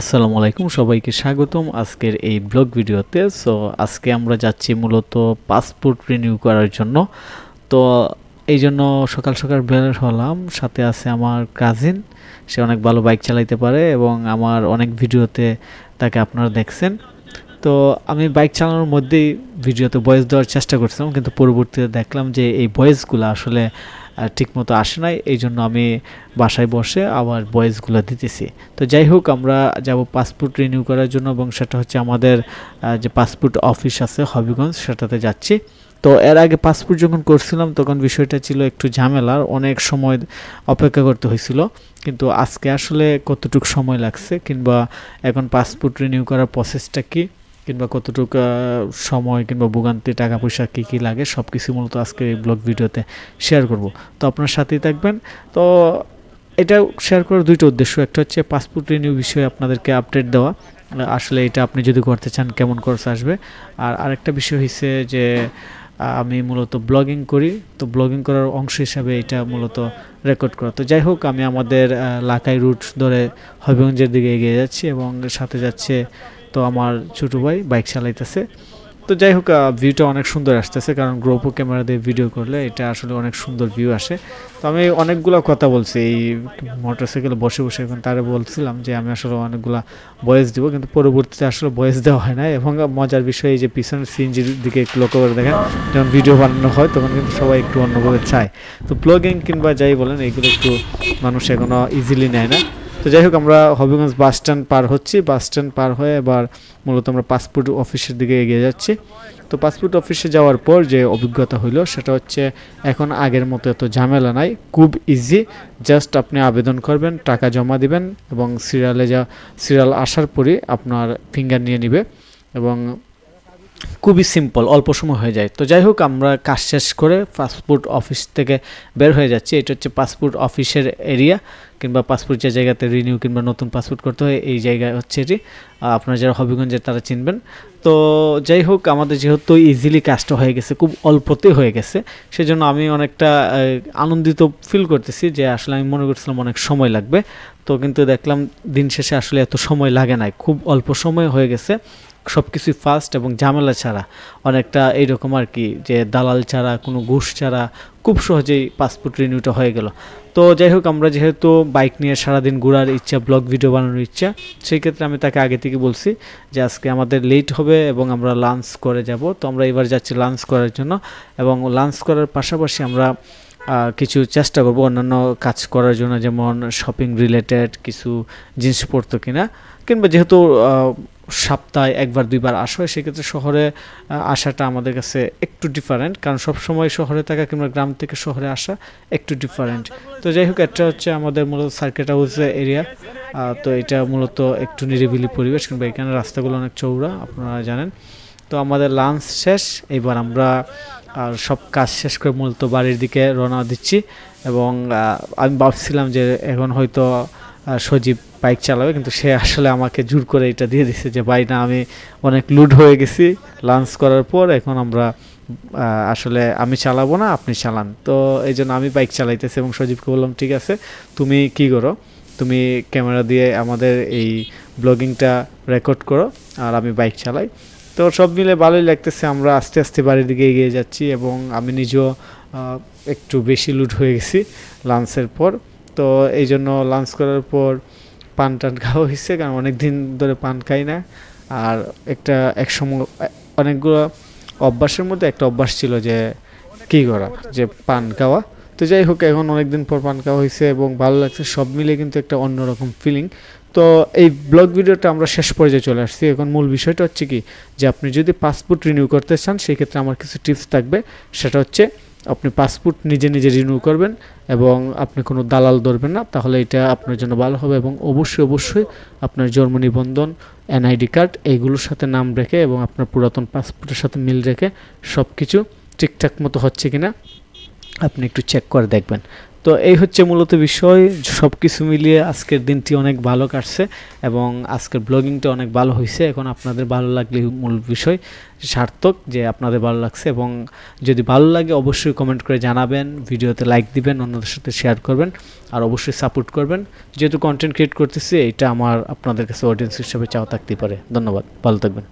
আসসালামু আলাইকুম, সবাইকে স্বাগতম আজকের এই ব্লগ ভিডিওতে। সো আজকে আমরা যাচ্ছি মূলত পাসপোর্ট রিনিউ করার জন্য। তো, এই জন্য সকাল সকাল বের হলাম। সাথে আছে আমার কাজিন সে অনেক ভালো বাইক চালাইতে পারে এবং আমার অনেক ভিডিওতে তাকে আপনারা দেখছেন। তো, আমি বাইক চালানোর মধ্যেই ভিডিওতে ভয়েস দেওয়ার চেষ্টা করছিলাম, কিন্তু পরবর্তীতে দেখলাম যে এই ভয়েসগুলো আসলে ঠিকমতো আসে নাই এই জন্য আমি বাসায় বসে আবার ভয়েসগুলো দিতেছি। তো যাই হোক, আমরা যাব পাসপোর্ট রিনিউ করার জন্য এবং সেটা হচ্ছে আমাদের যে পাসপোর্ট অফিস আছে হবিগঞ্জ, সেটাতে যাচ্ছি। তো এর আগে পাসপোর্ট যখন করছিলাম, তখন বিষয়টা ছিল একটু ঝামেলার, অনেক সময় অপেক্ষা করতে হয়েছিল। কিন্তু আজকে আসলে কতটুকু সময় লাগছে, কিংবা এখন পাসপোর্ট রিনিউ করার প্রসেসটা কি? কিংবা কতটুকু সময় কিংবা ভোগান্তি টাকা পয়সা কী কী লাগে সব কিছু মূলত আজকে এই ব্লগ ভিডিওতে শেয়ার করব। তো আপনার সাথেই থাকবেন। তো এটা শেয়ার করার দুইটা উদ্দেশ্য। একটা হচ্ছে পাসপোর্ট রিনিউ বিষয়ে আপনাদেরকে আপডেট দেওয়া। আসলে এটা আপনি যদি করতে চান, কেমন খরচ আসবে? আর আরেকটা বিষয় হচ্ছে যে আমি মূলত ব্লগিং করি। তো ব্লগিং করার অংশ হিসাবে এটা মূলত রেকর্ড করা। তো যাই হোক, আমি আমাদের লাকাই রুট ধরে হবিগঞ্জের দিকে এগিয়ে যাচ্ছি এবং সাথে যাচ্ছে তো আমার ছোটো ভাই বাইক চালাইতেছে। তো যাই হোক ভিউটা অনেক সুন্দর আসতেছে কারণ গ্রোপো ক্যামেরা দিয়ে ভিডিও করলে এটা আসলে অনেক সুন্দর ভিউ আসে। তো আমি অনেকগুলো কথা বলছি, এই মোটরসাইকেলে বসে বসে এখন তারা বলছিলাম যে আমি আসলে অনেকগুলা বয়েস দিব, কিন্তু পরবর্তীতে আসলে বয়েস দেওয়া হয় না এবং মজার বিষয় এই যে পিছনের সিনজির দিকে একটু লক্ষ্য করে দেখেন, যখন ভিডিও বানানো হয় তখন কিন্তু সবাই একটু অন্যভাবে চায়। তো ব্লগিং কিংবা যাই বলেন এইগুলো একটু মানুষ এখনও ইজিলি নেয় না। তো যাই হোক, আমরা হবিগঞ্জ বাস স্ট্যান্ড পার হচ্ছি। বাস স্ট্যান্ড পার হয়ে এবার মূলত আমরা পাসপোর্ট অফিসের দিকে এগিয়ে যাচ্ছি। তো পাসপোর্ট অফিসে যাওয়ার পর যে অভিজ্ঞতা হইল, সেটা হচ্ছে এখন আগের মতো এত ঝামেলা নাই। খুব ইজি জাস্ট আপনি আবেদন করবেন, টাকা জমা দিবেন এবং সিরিয়ালে যা সিরিয়াল আসার পরই আপনার ফিঙ্গার নিয়ে নিবে। এবং খুবই সিম্পল অল্প সময় হয়ে যায়। তো যাই হোক, আমরা কাজ শেষ করে পাসপোর্ট অফিস থেকে বের হয়ে যাচ্ছি। এটা হচ্ছে পাসপোর্ট অফিসের এরিয়া কিংবা পাসপোর্ট যে জায়গাতে রিনিউ কিংবা নতুন পাসপোর্ট করতে হয়, এই জায়গায় হচ্ছে এটি। আপনারা যারা হবিগঞ্জের, তারা চিনবেন। তো যাই হোক, আমাদের যেহেতু ইজিলি কাজটা হয়ে গেছে, খুব অল্পতে হয়ে গেছে, সেজন্য আমি অনেকটা আনন্দিত ফিল করতেছি যে আসলে আমি মনে করছিলাম অনেক সময় লাগবে। তো কিন্তু দেখলাম দিন শেষে আসলে এত সময় লাগে নাই, খুব অল্প সময় হয়ে গেছে। সব কিছুই ফাস্ট এবং ঝামেলা ছাড়া, অনেকটা এইরকম আর কি যে দালাল ছাড়া, কোনো ঘুষ ছাড়া খুব সহজেই পাসপোর্ট রিনিউটা হয়ে গেল। তো যাই হোক, আমরা যেহেতু বাইক নিয়ে সারাদিন ঘোরার ইচ্ছা ব্লগ ভিডিও বানানোর ইচ্ছা, সেই ক্ষেত্রে আমি তাকে আগে থেকে বলছি যে আজকে আমাদের লেট হবে এবং আমরা লাঞ্চ করে যাব। তো আমরা এবার যাচ্ছি লাঞ্চ করার জন্য এবং লাঞ্চ করার পাশাপাশি আমরা কিছু চেষ্টা করব অন্যান্য কাজ করার জন্য, যেমন শপিং রিলেটেড কিছু জিনিসপত্র কিনা। কিংবা যেহেতু সপ্তাহে একবার, দুইবার আসো সেক্ষেত্রে শহরে আসাটা আমাদের কাছে একটু ডিফারেন্ট কারণ সব সময় শহরে থাকা কিংবা গ্রাম থেকে শহরে আসা একটু ডিফারেন্ট তো যাই হোক, এটা হচ্ছে আমাদের মূলত সার্কিট হাউস এরিয়া তো এটা মূলত একটু নিরিবিলি পরিবেশ, কিংবা এখানে রাস্তাগুলো অনেক চৌড়া আপনারা জানেন। তো আমাদের লাঞ্চ শেষ, এবার আমরা, আর সব কাজ শেষ করে মূলত বাড়ির দিকে রওনা দিচ্ছি। এবং আমি ভাবছিলাম যে এখন হয়তো সজীব বাইক চালাবে, কিন্তু সে আসলে আমাকে জোর করে এটা দিয়ে দিছে যে, ভাই, না, আমি অনেক লুড হয়ে গেছি। লাঞ্চ করার পর এখন আমরা আসলে আমি চালাবো না, আপনি চালান। তো এই জন্য আমি বাইক চালাইতেছি এবং সজীবকে বললাম, ঠিক আছে, তুমি কি করো? তুমি ক্যামেরা দিয়ে আমাদের এই ব্লগিংটা রেকর্ড করো, আর আমি বাইক চালাই। তো সব মিলে ভালোই লাগতেছে, আমরা আস্তে আস্তে বাড়ির দিকে এগিয়ে যাচ্ছি এবং আমি নিজেও একটু বেশি লুট হয়ে গেছি লাঞ্চের পর। তো এই জন্য লাঞ্চ করার পর পান টান খাওয়া হয়েছে, কারণ অনেক দিন ধরে পান খাই না। আর একটা এক সময় অনেকগুলো অভ্যাসের মধ্যে একটা অভ্যাস ছিল যে, কী করা? যে পান খাওয়া। তো যাই হোক, এখন অনেকদিন পর পান খাওয়া হয়েছে এবং ভালো লাগছে, সব মিলে কিন্তু একটা অন্যরকম ফিলিং তো এই ব্লগ ভিডিওটা আমরা শেষ পর্যায়ে চলে আসছি। এখন মূল বিষয়টা হচ্ছে কি? যে আপনি যদি পাসপোর্ট রিনিউ করতে চান সেই ক্ষেত্রে আমার কিছু টিপস থাকবে। সেটা হচ্ছে আপনি পাসপোর্ট নিজে নিজে রিনিউ করবেন এবং আপনি কোনো দালাল ধরবেন না, তাহলে এটা আপনার জন্য ভালো হবে এবং অবশ্যই অবশ্যই আপনার জন্ম নিবন্ধন এনআইডি কার্ড এইগুলোর সাথে নাম রেখে এবং আপনার পুরাতন পাসপোর্টের সাথে মিল রেখে সব কিছু ঠিকঠাক মতো হচ্ছে কি না আপনি একটু চেক করে দেখবেন। তো এই হচ্ছে মূলত বিষয় সব কিছু মিলিয়ে আজকের দিনটি অনেক ভালো কাটছে এবং আজকের ব্লগিংটা অনেক ভালো হয়েছে। এখন আপনাদের ভালো লাগলে মূল বিষয় সার্থক যে আপনাদের ভালো লাগছে এবং যদি ভালো লাগে অবশ্যই কমেন্ট করে জানাবেন, ভিডিওতে লাইক দিবেন, অন্যদের সাথে শেয়ার করবেন আর অবশ্যই সাপোর্ট করবেন। যেহেতু কন্টেন্ট ক্রিয়েট করতেছি, এটা আমার আপনাদের কাছে অডিয়েন্স হিসেবে চাওয়া থাকতেই পারে। ধন্যবাদ, ভালো থাকবেন।